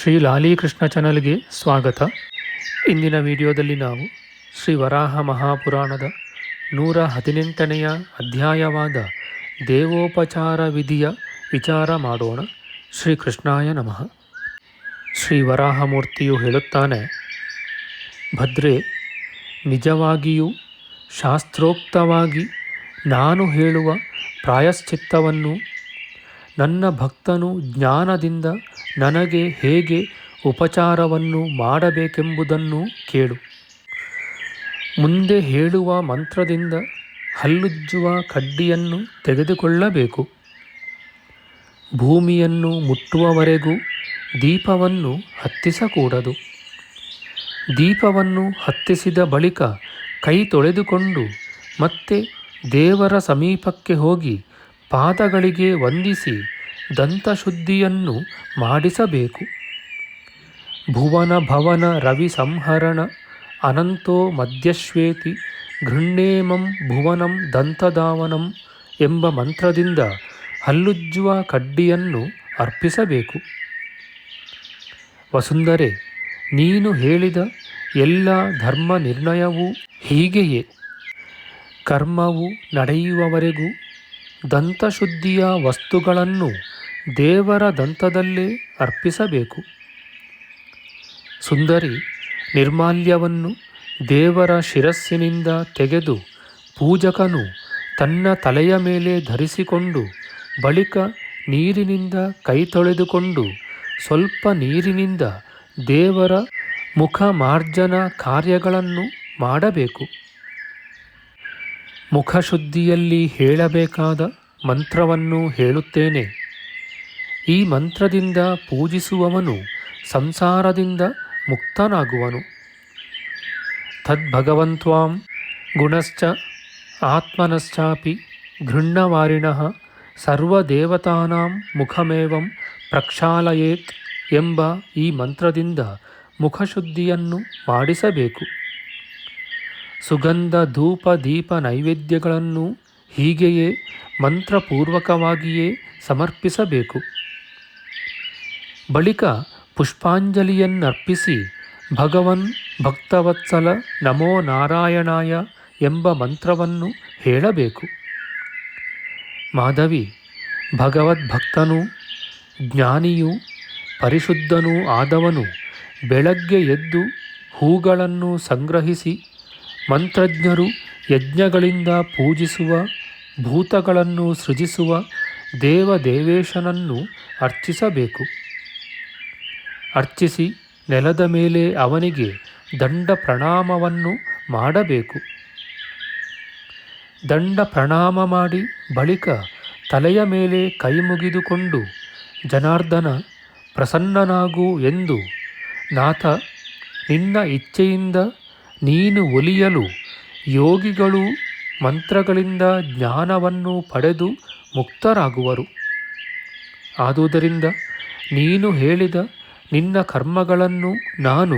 ಶ್ರೀ ಲಾಲೀಕೃಷ್ಣ ಚಾನಲ್ಗೆ ಸ್ವಾಗತ. ಇಂದಿನ ವಿಡಿಯೋದಲ್ಲಿ ನಾವು ಶ್ರೀ ವರಾಹ ಮಹಾಪುರಾಣದ ನೂರ ಹದಿನೆಂಟನೆಯ ಅಧ್ಯಾಯವಾದ ದೇವೋಪಚಾರ ವಿಧಿಯ ವಿಚಾರ ಮಾಡೋಣ. ಶ್ರೀ ಕೃಷ್ಣಾಯ ನಮಃ. ಶ್ರೀ ವರಾಹಮೂರ್ತಿಯು ಹೇಳುತ್ತಾನೆ, ಭದ್ರೆ, ನಿಜವಾಗಿಯೂ ಶಾಸ್ತ್ರೋಕ್ತವಾಗಿ ನಾನು ಹೇಳುವ ಪ್ರಾಯಶ್ಚಿತ್ತವನ್ನು ನನ್ನ ಭಕ್ತನು ಜ್ಞಾನದಿಂದ ನನಗೆ ಹೇಗೆ ಉಪಚಾರವನ್ನು ಮಾಡಬೇಕೆಂಬುದನ್ನು ಕೇಳು. ಮುಂದೆ ಹೇಳುವ ಮಂತ್ರದಿಂದ ಹಲ್ಲುಜ್ಜುವ ಕಡ್ಡಿಯನ್ನು ತೆಗೆದುಕೊಳ್ಳಬೇಕು. ಭೂಮಿಯನ್ನು ಮುಟ್ಟುವವರೆಗೂ ದೀಪವನ್ನು ಹತ್ತಿಸಕೂಡದು. ದೀಪವನ್ನು ಹತ್ತಿಸಿದ ಬಳಿಕ ಕೈ ತೊಳೆದುಕೊಂಡು ಮತ್ತೆ ದೇವರ ಸಮೀಪಕ್ಕೆ ಹೋಗಿ ಪಾದಗಳಿಗೆ ವಂದಿಸಿ ದಂತಶುದ್ಧಿಯನ್ನು ಮಾಡಿಸಬೇಕು. ಭುವನ ಭವನ ರವಿ ಸಂಹರಣ ಅನಂತೋ ಮಧ್ಯಶ್ವೇತಿ ಗೃಣ್ಣೇಮಂ ಭುವನಂ ದಂತದಾವನಂ ಎಂಬ ಮಂತ್ರದಿಂದ ಹಲ್ಲುಜ್ಜುವ ಕಡ್ಡಿಯನ್ನು ಅರ್ಪಿಸಬೇಕು. ವಸುಂಧರೆ, ನೀನು ಹೇಳಿದ ಎಲ್ಲ ಧರ್ಮ ನಿರ್ಣಯವೂ ಹೀಗೆಯೇ. ಕರ್ಮವು ನಡೆಯುವವರೆಗೂ ದಂತಶುದ್ಧಿಯ ವಸ್ತುಗಳನ್ನು ದೇವರ ದಂತದಲ್ಲೇ ಅರ್ಪಿಸಬೇಕು. ಸುಂದರಿ ನಿರ್ಮಾಲ್ಯವನ್ನು ದೇವರ ಶಿರಸ್ಸಿನಿಂದ ತೆಗೆದು ಪೂಜಕನು ತನ್ನ ತಲೆಯ ಮೇಲೆ ಧರಿಸಿಕೊಂಡು ಬಳಿಕ ನೀರಿನಿಂದ ಕೈ ತೊಳೆದುಕೊಂಡು ಸ್ವಲ್ಪ ನೀರಿನಿಂದ ದೇವರ ಮುಖ ಮಾರ್ಜನ ಕಾರ್ಯಗಳನ್ನು ಮಾಡಬೇಕು. ಮುಖಶುದ್ಧಿಯಲ್ಲಿ ಹೇಳಬೇಕಾದ ಮಂತ್ರವನ್ನು ಹೇಳುತ್ತೇನೆ. ಈ ಮಂತ್ರದಿಂದ ಪೂಜಿಸುವವನು ಸಂಸಾರದಿಂದ ಮುಕ್ತನಾಗುವನು. ತದ್ಭಗವಂತ್ವಾಂ ಗುಣಶ್ಚ ಆತ್ಮನಶ್ಚಾಪಿ ಘೃಣ್ಣವಾರಿಣ ಸರ್ವದೇವತಾನಾಂ ಮುಖಮೇವಂ ಪ್ರಕ್ಷಾಲಯೇತ್ ಎಂಬ ಈ ಮಂತ್ರದಿಂದ ಮುಖಶುದ್ಧಿಯನ್ನು ಮಾಡಿಸಬೇಕು. ಸುಗಂಧ ಧೂಪ ದೀಪ ನೈವೇದ್ಯಗಳನ್ನು ಹೀಗೆಯೇ ಮಂತ್ರಪೂರ್ವಕವಾಗಿಯೇ ಸಮರ್ಪಿಸಬೇಕು. ಬಳಿಕ ಪುಷ್ಪಾಂಜಲಿಯನ್ನರ್ಪಿಸಿ ಭಗವನ್ ಭಕ್ತವತ್ಸಲ ನಮೋ ನಾರಾಯಣಾಯ ಎಂಬ ಮಂತ್ರವನ್ನು ಹೇಳಬೇಕು. ಮಾಧವಿ, ಭಗವದ್ಭಕ್ತನೂ ಜ್ಞಾನಿಯೂ ಪರಿಶುದ್ಧನೂ ಆದವನು ಬೆಳಗ್ಗೆ ಎದ್ದು ಹೂಗಳನ್ನು ಸಂಗ್ರಹಿಸಿ ಮಂತ್ರಜ್ಞರು ಯಜ್ಞಗಳಿಂದ ಪೂಜಿಸುವ, ಭೂತಗಳನ್ನು ಸೃಜಿಸುವ, ದೇವದೇವೇಶನನ್ನು ಅರ್ಚಿಸಬೇಕು. ಅರ್ಚಿಸಿ ನೆಲದ ಮೇಲೆ ಅವನಿಗೆ ದಂಡ ಪ್ರಣಾಮವನ್ನು ಮಾಡಬೇಕು. ದಂಡ ಪ್ರಣಾಮ ಮಾಡಿ ಬಳಿಕ ತಲೆಯ ಮೇಲೆ ಕೈ ಮುಗಿದುಕೊಂಡು ಜನಾರ್ದನ, ಪ್ರಸನ್ನನಾಗು ಎಂದು, ನಾಥ, ನಿನ್ನ ಇಚ್ಛೆಯಿಂದ ನೀನು ಒಲಿಯಲು ಯೋಗಿಗಳು ಮಂತ್ರಗಳಿಂದ ಜ್ಞಾನವನ್ನು ಪಡೆದು ಮುಕ್ತರಾಗುವರು. ಆದುದರಿಂದ ನೀನು ಹೇಳಿದ ನಿನ್ನ ಕರ್ಮಗಳನ್ನು ನಾನು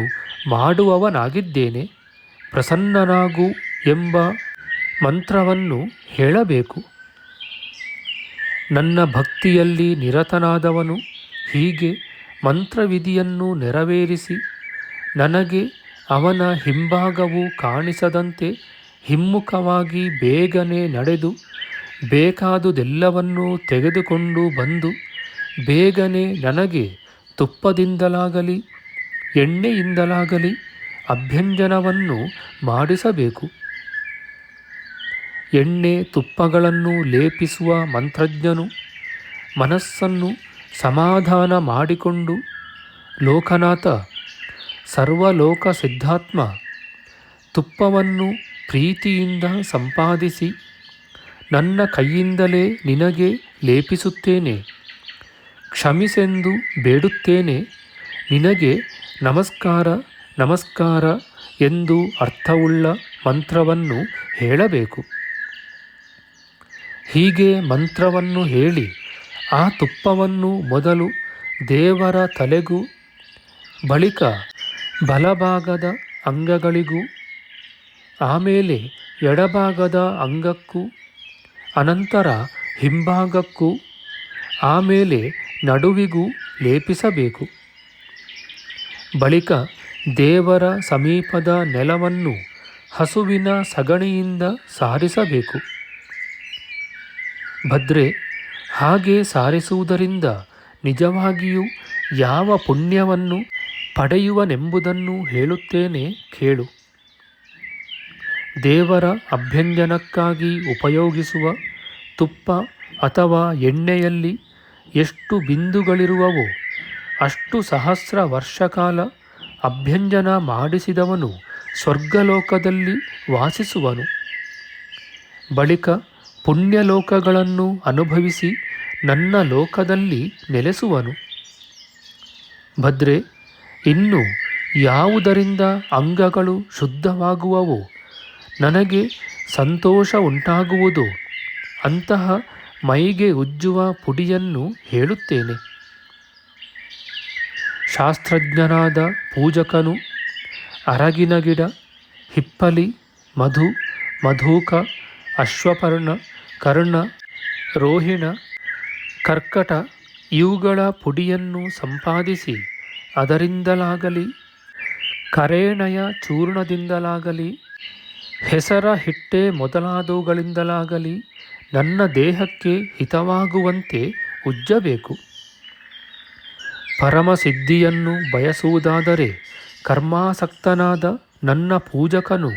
ಮಾಡುವವನಾಗಿದ್ದೇನೆ. ಪ್ರಸನ್ನನಾಗು ಎಂಬ ಮಂತ್ರವನ್ನು ಹೇಳಬೇಕು. ನನ್ನ ಭಕ್ತಿಯಲ್ಲಿ ನಿರತನಾದವನು ಹೀಗೆ ಮಂತ್ರವಿಧಿಯನ್ನು ನೆರವೇರಿಸಿ ನನಗೆ ಅವನ ಹಿಂಭಾಗವು ಕಾಣಿಸದಂತೆ ಹಿಮ್ಮುಖವಾಗಿ ಬೇಗನೆ ನಡೆದು ಬೇಕಾದುದೆಲ್ಲವನ್ನೂ ತೆಗೆದುಕೊಂಡು ಬಂದು ಬೇಗನೆ ನನಗೆ ತುಪ್ಪದಿಂದಲಾಗಲಿ, ಎಣ್ಣೆಯಿಂದಲಾಗಲಿ ಅಭ್ಯಂಜನವನ್ನು ಮಾಡಿಸಬೇಕು. ಎಣ್ಣೆ ತುಪ್ಪಗಳನ್ನು ಲೇಪಿಸುವ ಮಂತ್ರಜ್ಞನು ಮನಸ್ಸನ್ನು ಸಮಾಧಾನ ಮಾಡಿಕೊಂಡು, ಲೋಕನಾಥ ಸರ್ವಲೋಕ ಸಿದ್ಧಾತ್ಮ ತುಪ್ಪವನ್ನು ಪ್ರೀತಿಯಿಂದ ಸಂಪಾದಿಸಿ ನನ್ನ ಕೈಯಿಂದಲೇ ನಿನಗೆ ಲೇಪಿಸುತ್ತೇನೆ. ಕ್ಷಮಿಸೆಂದು ಬೇಡುತ್ತೇನೆ. ನಿನಗೆ ನಮಸ್ಕಾರ ನಮಸ್ಕಾರ ಎಂದು ಅರ್ಥವುಳ್ಳ ಮಂತ್ರವನ್ನು ಹೇಳಬೇಕು. ಹೀಗೆ ಮಂತ್ರವನ್ನು ಹೇಳಿ ಆ ತುಪ್ಪವನ್ನು ಮೊದಲು ದೇವರ ತಲೆಗೂ ಬಳಿಕ ಬಲಭಾಗದ ಅಂಗಗಳಿಗೂ, ಆಮೇಲೆ ಎಡಭಾಗದ ಅಂಗಕ್ಕೂ, ಅನಂತರ ಹಿಂಭಾಗಕ್ಕೂ, ಆಮೇಲೆ ನಡುವಿಗೂ ಲೇಪಿಸಬೇಕು. ಬಳಿಕ ದೇವರ ಸಮೀಪದ ನೆಲವನ್ನು ಹಸುವಿನ ಸಗಣಿಯಿಂದ ಸಾರಿಸಬೇಕು. ಭದ್ರೆ, ಹಾಗೆ ಸಾರಿಸುವುದರಿಂದ ನಿಜವಾಗಿಯೂ ಯಾವ ಪುಣ್ಯವನ್ನು ಪಡೆಯುವನೆಂಬುದನ್ನು ಹೇಳುತ್ತೇನೆ ಕೇಳು. ದೇವರ ಅಭ್ಯಂಜನಕ್ಕಾಗಿ ಉಪಯೋಗಿಸುವ ತುಪ್ಪ ಅಥವಾ ಎಣ್ಣೆಯಲ್ಲಿ ಎಷ್ಟು ಬಿಂದುಗಳಿರುವವೋ ಅಷ್ಟು ಸಹಸ್ರ ವರ್ಷಕಾಲ ಅಭ್ಯಂಜನ ಮಾಡಿಸಿದವನು ಸ್ವರ್ಗಲೋಕದಲ್ಲಿ ವಾಸಿಸುವನು. ಬಳಿಕ ಪುಣ್ಯಲೋಕಗಳನ್ನು ಅನುಭವಿಸಿ ನನ್ನ ಲೋಕದಲ್ಲಿ ನೆಲೆಸುವನು. ಭದ್ರೆ ಇನ್ನು ಯಾವುದರಿಂದ ಅಂಗಗಳು ಶುದ್ಧವಾಗುವವು ನನಗೆ ಸಂತೋಷ ಉಂಟಾಗುವುದು, ಅಂತಹ ಮೈಗೆ ಉಜ್ಜುವ ಪುಡಿಯನ್ನು ಹೇಳುತ್ತೇನೆ. ಶಾಸ್ತ್ರಜ್ಞನಾದ ಪೂಜಕನು, ಅರಗಿನ ಗಿಡ, ಹಿಪ್ಪಲಿ, ಮಧು, ಮಧೂಕ, ಅಶ್ವಪರ್ಣ, ಕರ್ಣ, ರೋಹಿಣ, ಕರ್ಕಟ ಇವುಗಳ ಪುಡಿಯನ್ನು ಸಂಪಾದಿಸಿ ಅದರಿಂದಲಾಗಲಿ, ಕರೇಣಯ ಚೂರ್ಣದಿಂದಲಾಗಲಿ, ಹೆಸರ ಹಿಟ್ಟೆ ಮೊದಲಾದವುಗಳಿಂದಲಾಗಲಿ ನನ್ನ ದೇಹಕ್ಕೆ ಹಿತವಾಗುವಂತೆ ಉಜ್ಜಬೇಕು. ಪರಮಸಿದ್ಧಿಯನ್ನು ಬಯಸುವುದಾದರೆ ಕರ್ಮಾಸಕ್ತನಾದ ನನ್ನ ಪೂಜಕನು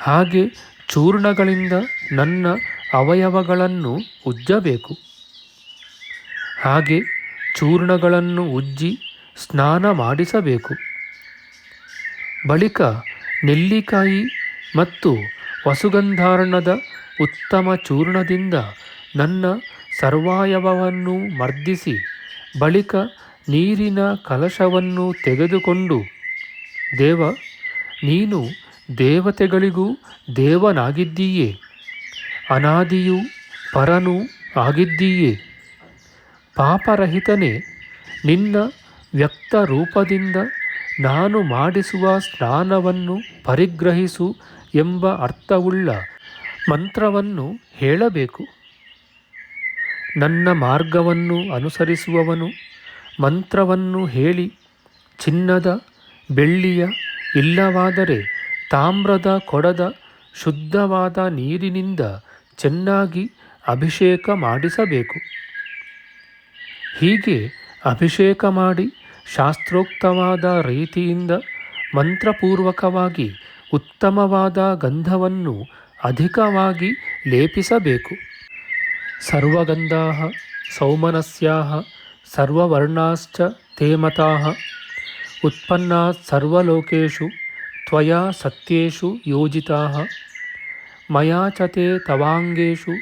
ಹಾಗೆ ಚೂರ್ಣಗಳಿಂದ ನನ್ನ ಅವಯವಗಳನ್ನು ಉಜ್ಜಬೇಕು. ಹಾಗೆ ಚೂರ್ಣಗಳನ್ನು ಉಜ್ಜಿ ಸ್ನಾನ ಮಾಡಿಸಬೇಕು. ಬಳಿಕ ನೆಲ್ಲಿಕಾಯಿ ಮತ್ತು ವಸುಗಂಧಾರಣದ ಉತ್ತಮ ಚೂರ್ಣದಿಂದ ನನ್ನ ಸರ್ವಾಯವವನ್ನು ಮರ್ದಿಸಿ, ಬಳಿಕ ನೀರಿನ ಕಲಶವನ್ನು ತೆಗೆದುಕೊಂಡು, ದೇವ, ನೀನು ದೇವತೆಗಳಿಗೂ ದೇವನಾಗಿದ್ದೀಯೇ, ಅನಾದಿಯೂ ಪರನೂ ಆಗಿದ್ದೀಯೇ, ಪಾಪರಹಿತನೇ, ನಿನ್ನ ವ್ಯಕ್ತ ರೂಪದಿಂದ ನಾನು ಮಾಡಿಸುವ ಸ್ನಾನವನ್ನು ಪರಿಗ್ರಹಿಸು ಎಂಬ ಅರ್ಥವುಳ್ಳ ಮಂತ್ರವನ್ನು ಹೇಳಬೇಕು. ನನ್ನ ಮಾರ್ಗವನ್ನು ಅನುಸರಿಸುವವನು ಮಂತ್ರವನ್ನು ಹೇಳಿ ಚಿನ್ನದ, ಬೆಳ್ಳಿಯ, ಇಲ್ಲವಾದರೆ ತಾಮ್ರದ ಕೊಡದ, ಶುದ್ಧವಾದ ನೀರಿನಿಂದ ಚೆನ್ನಾಗಿ ಅಭಿಷೇಕ ಮಾಡಿಸಬೇಕು. ಹೀಗೆ ಅಭಿಷೇಕ ಮಾಡಿ ಶಾಸ್ತ್ರೋಕ್ತವಾದ ರೀತಿಯಿಂದ ಮಂತ್ರಪೂರ್ವಕವಾಗಿ ಉತ್ತಮವಾದ ಗಂಧವನ್ನು ಅಧಿಕವಾಗಿ ಲೇಪಿಸಬೇಕು. ಸರ್ವಗಂಧಾ ಸೌಮನಸ್ಯಾ ಸರ್ವರ್ಣಾಶ್ಚ ತೇಮತಾ ಉತ್ಪನ್ನಾ ಸರ್ವಲೋಕೇಶು, ತ್ವಯಾ ಸತ್ಯೇಷು ಯೋಜಿತಾಃ ಮಯಾ ಚ ತೇ ತವಾಂಗೇಷು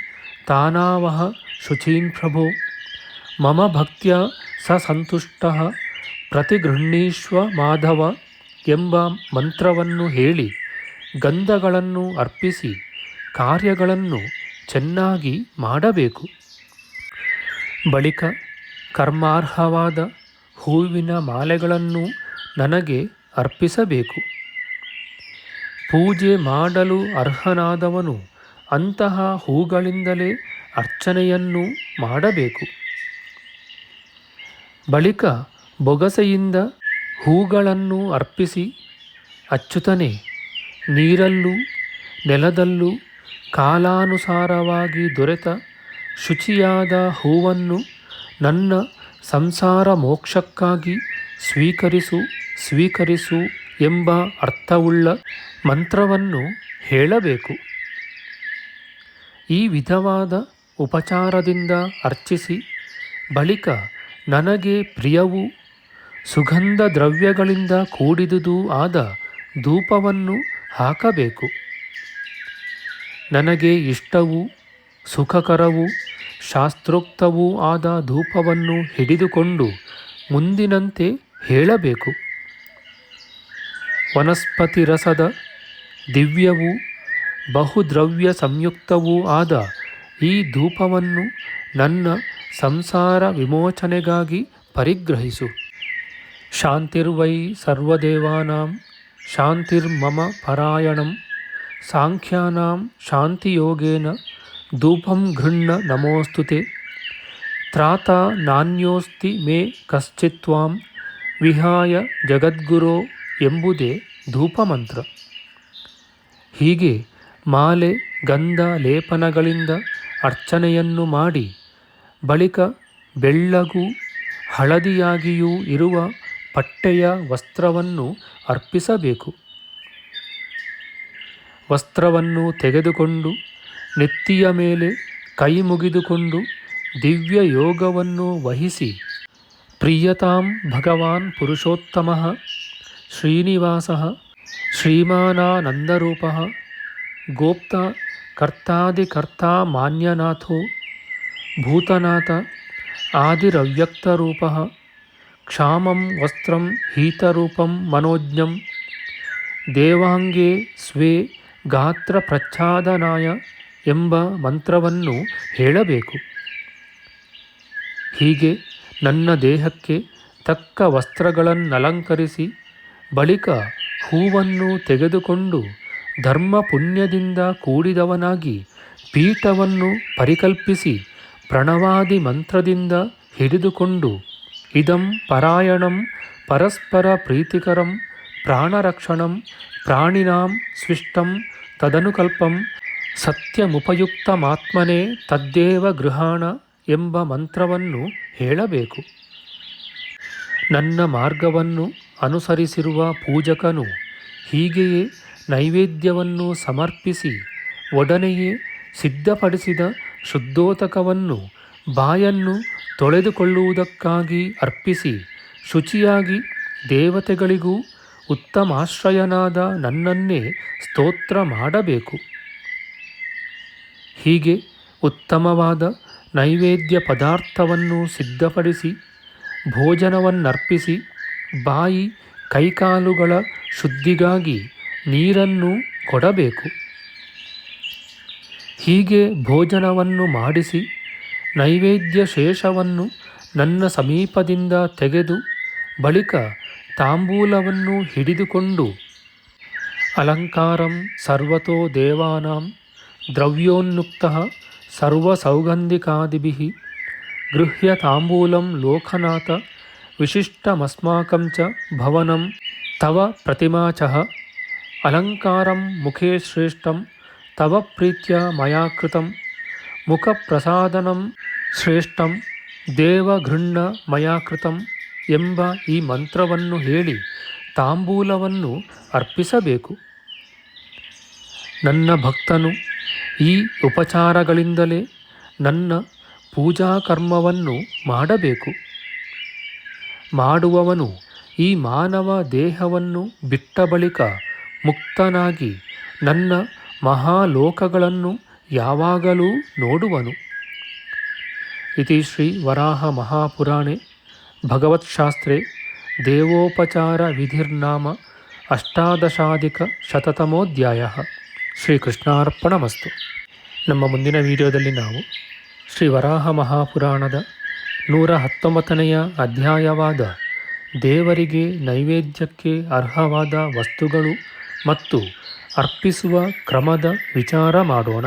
ತಾನಾವಹ ಶುಚೀನ್ ಪ್ರಭೋ, ಮಮ ಭಕ್ತ್ಯ ಸ ಸಂತುಷ್ಟಃ ಪ್ರತಿಗೃಹ್ಣೀಶ್ವ ಮಾಧವ ಎಂಬ ಮಂತ್ರವನ್ನು ಹೇಳಿ ಗಂಧಗಳನ್ನು ಅರ್ಪಿಸಿ ಕಾರ್ಯಗಳನ್ನು ಚೆನ್ನಾಗಿ ಮಾಡಬೇಕು. ಬಳಿಕ ಕರ್ಮಾರ್ಹವಾದ ಹೂವಿನ ಮಾಲೆಗಳನ್ನು ನನಗೆ ಅರ್ಪಿಸಬೇಕು. ಪೂಜೆ ಮಾಡಲು ಅರ್ಹನಾದವನು ಅಂತಹ ಹೂಗಳಿಂದಲೇ ಅರ್ಚನೆಯನ್ನು ಮಾಡಬೇಕು. ಬಳಿಕ ಬೊಗಸೆಯಿಂದ ಹೂಗಳನ್ನು ಅರ್ಪಿಸಿ ಅಚ್ಚುತನೆ ನೀರಲ್ಲೂ ನೆಲದಲ್ಲೂ ಕಾಲಾನುಸಾರವಾಗಿ ದೊರೆತ ಶುಚಿಯಾದ ಹೂವನ್ನು ನನ್ನ ಸಂಸಾರ ಮೋಕ್ಷಕ್ಕಾಗಿ ಸ್ವೀಕರಿಸು ಸ್ವೀಕರಿಸು ಎಂಬ ಅರ್ಥವುಳ್ಳ ಮಂತ್ರವನ್ನು ಹೇಳಬೇಕು. ಈ ವಿಧವಾದ ಉಪಚಾರದಿಂದ ಅರ್ಚಿಸಿ ಬಳಿಕ ನನಗೆ ಪ್ರಿಯವೂ ಸುಗಂಧ ದ್ರವ್ಯಗಳಿಂದ ಕೂಡಿದುದೂ ಆದ ಧೂಪವನ್ನು ಹಾಕಬೇಕು. ನನಗೆ ಇಷ್ಟವೂ ಸುಖಕರವೂ ಶಾಸ್ತ್ರೋಕ್ತವೂ ಆದ ಧೂಪವನ್ನು ಹಿಡಿದುಕೊಂಡು ಮುಂದಿನಂತೆ ಹೇಳಬೇಕು. ವನಸ್ಪತಿ ರಸದ ದಿವ್ಯವೂ ಬಹುದ್ರವ್ಯ ಸಂಯುಕ್ತವೂ ಆದ ಈ ಧೂಪವನ್ನು ನನ್ನ ಸಂಸಾರ ವಿಮೋಚನೆಗಾಗಿ ಪರಿಗ್ರಹಿಸು. ಶಾಂತಿರ್ವೈ ಸರ್ವದೇವಾನಾಂ, ಶಾಂತಿರ್ಮಮ ಪರಾಯಣಂ, ಸಾಂಖ್ಯಾನಾಂ ಶಾಂತಿಯೋಗೇನ ಧೂಪಂ ಘೃಣ್ಣ ನಮೋಸ್ತುತೆ ತ್ರಾತ ನಾನ್ಯೋಸ್ತಿ ಮೇ ಕಶ್ಚಿತ್ವಾಂ ವಿಹಾಯ ಜಗದ್ಗುರೋ ಎಂಬುದೇ ಧೂಪಮಂತ್ರ. ಹೀಗೆ ಮಾಲೆ, ಗಂಧ, ಲೇಪನಗಳಿಂದ ಅರ್ಚನೆಯನ್ನು ಮಾಡಿ ಬಳಿಕ ಬೆಳ್ಳಗೂ ಹಳದಿಯಾಗಿಯೂ ಇರುವ ಪಟ್ಟೆಯ ವಸ್ತ್ರವನ್ನು ಅರ್ಪಿಸಬೇಕು. ವಸ್ತ್ರವನ್ನು ತೆಗೆದುಕೊಂಡು ನೆತ್ತಿಯ ಮೇಲೆ ಕೈ ಮುಗಿದುಕೊಂಡು ದಿವ್ಯ ಯೋಗವನ್ನು ವಹಿಸಿ. ಪ್ರಿಯತಾಂ ಭಗವಾನ್ ಪುರುಷೋತ್ತಮ. ಶ್ರೀನಿವಾಸ. ಶ್ರೀಮಾನಾನಂದರೂಪ. ಗೋಪ್ತ ಕರ್ತಾದಿಕರ್ತಾ ಮಾನ್ಯನಾಥೋ. ಭೂತನಾಥ ಆದಿರವ್ಯಕ್ತರೂಪ. ಕ್ಷಾಮಂ ವಸ್ತ್ರಂ ಹೀತರೂಪಂ ಮನೋಜ್ಞಂ. ದೇವಾಂಗೇ ಸ್ವೇ ಗಾತ್ರ ಪ್ರಚ್ಛಾದನಾಯ ಎಂಬ ಮಂತ್ರವನ್ನು ಹೇಳಬೇಕು. ಹೀಗೆ ನನ್ನ ದೇಹಕ್ಕೆ ತಕ್ಕ ವಸ್ತ್ರಗಳನ್ನಲಂಕರಿಸಿ ಬಳಿಕ ಹೂವನ್ನು ತೆಗೆದುಕೊಂಡು ಧರ್ಮ ಪುಣ್ಯದಿಂದ ಕೂಡಿದವನಾಗಿ ಪೀಠವನ್ನು ಪರಿಕಲ್ಪಿಸಿ ಪ್ರಣವಾದಿ ಮಂತ್ರದಿಂದ ಹಿಡಿದುಕೊಂಡು ಇದಂ ಪರಾಯಣಂ ಪರಸ್ಪರ ಪ್ರೀತಿಕರಂ ಪ್ರಾಣರಕ್ಷಣಂ ಪ್ರಾಣಿನಾಂ ಸ್ವಿಷ್ಟಂ ತದನುಕಲ್ಪಂ ಸತ್ಯಮುಪಯುಕ್ತಮಾತ್ಮನೇ ತದ್ದೇವ ಗೃಹಾಣ ಎಂಬ ಮಂತ್ರವನ್ನು ಹೇಳಬೇಕು. ನನ್ನ ಮಾರ್ಗವನ್ನು ಅನುಸರಿಸಿರುವ ಪೂಜಕನು ಹೀಗೆಯೇ ನೈವೇದ್ಯವನ್ನು ಸಮರ್ಪಿಸಿ ಒಡನೆಯೇ ಸಿದ್ಧಪಡಿಸಿದ ಶುದ್ಧೋತಕವನ್ನು ಬಾಯನ್ನು ತೊಳೆದುಕೊಳ್ಳುವುದಕ್ಕಾಗಿ ಅರ್ಪಿಸಿ, ಶುಚಿಯಾಗಿ ದೇವತೆಗಳಿಗೂ ಉತ್ತಮಾಶ್ರಯನಾದ ನನ್ನನ್ನೇ ಸ್ತೋತ್ರ ಮಾಡಬೇಕು. ಹೀಗೆ ಉತ್ತಮವಾದ ನೈವೇದ್ಯ ಪದಾರ್ಥವನ್ನು ಸಿದ್ಧಪಡಿಸಿ, ಭೋಜನವನ್ನರ್ಪಿಸಿ, ಬಾಯಿ ಕೈಕಾಲುಗಳ ಶುದ್ಧಿಗಾಗಿ ನೀರನ್ನು ಕೊಡಬೇಕು. ಹೀಗೆ ಭೋಜನವನ್ನು ಮಾಡಿಸಿ ನೈವೇದ್ಯ ಶೇಷವನ್ನು ನನ್ನ ಸಮೀಪದಿಂದ ತೆಗೆದು ಬಳಿಕ ತಾಂಬೂಲವನ್ನು ಹಿಡಿದುಕೊಂಡು ಅಲಂಕಾರಂ ಸರ್ವತೋ ದೇವಾನಾಂ ದ್ರವ್ಯೋನ್ಯುಕ್ತ ಸರ್ವಸೌಗಂಧಿಕಾದಿಭಿಃ ಗೃಹ್ಯ ತಾಂಬೂಲಂ ಲೋಕನಾಥ ವಿಶಿಷ್ಟಮಸ್ಮಾಕಂ ಚ ಭವನಂ ತವ ಪ್ರತಿಮಾಚಃ ಅಲಂಕಾರಂ ಮುಖೇ ಶ್ರೇಷ್ಠಂ ತವ ಪ್ರೀತ್ಯ ಮಯಾ ಕೃತಂ ಮುಖಪ್ರಸಾದನಂ ಶ್ರೇಷ್ಠಂ ದೇವಘೃಣ್ಣ ಮಯಾಕೃತಂ ಎಂಬ ಈ ಮಂತ್ರವನ್ನು ಹೇಳಿ ತಾಂಬೂಲವನ್ನು ಅರ್ಪಿಸಬೇಕು. ನನ್ನ ಭಕ್ತನು ಈ ಉಪಚಾರಗಳಿಂದಲೇ ನನ್ನ ಪೂಜಾ ಕರ್ಮವನ್ನು ಮಾಡಬೇಕು. ಮಾಡುವವನು ಈ ಮಾನವ ದೇಹವನ್ನು ಬಿಟ್ಟ ಬಳಿಕ ಮುಕ್ತನಾಗಿ ನನ್ನ ಮಹಾಲೋಕಗಳನ್ನು ಯಾವಾಗಲೂ ನೋಡುವನು. ಇತಿ ಶ್ರೀ ವರಾಹ ಮಹಾಪುರಾಣೆ ಭಗವತ್ಶಾಸ್ತ್ರೆ ದೇವೋಪಚಾರ ವಿಧಿರ್ನಾಮ ಅಷ್ಟಾದಶಾಧಿಕ ಶತತಮೋಧ್ಯಾಯ ಶ್ರೀಕೃಷ್ಣಾರ್ಪಣಮಸ್ತು ನಮ್ಮ ಮುಂದಿನ ವಿಡಿಯೋದಲ್ಲಿ ನಾವು ಶ್ರೀ ವರಾಹ ಮಹಾಪುರಾಣದ ನೂರ ಹತ್ತೊಂಬತ್ತನೆಯ ಅಧ್ಯಾಯವಾದ ದೇವರಿಗೆ ನೈವೇದ್ಯಕ್ಕೆ ಅರ್ಹವಾದ ವಸ್ತುಗಳು ಮತ್ತು ಅರ್ಪಿಸುವ ಕ್ರಮದ ವಿಚಾರ ಮಾಡೋಣ.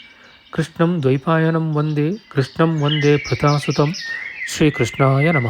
కృష్ణం ద్వైపాయనం వందే కృష్ణం వందే కృతాసుతం శ్రీకృష్ణాయ నమ.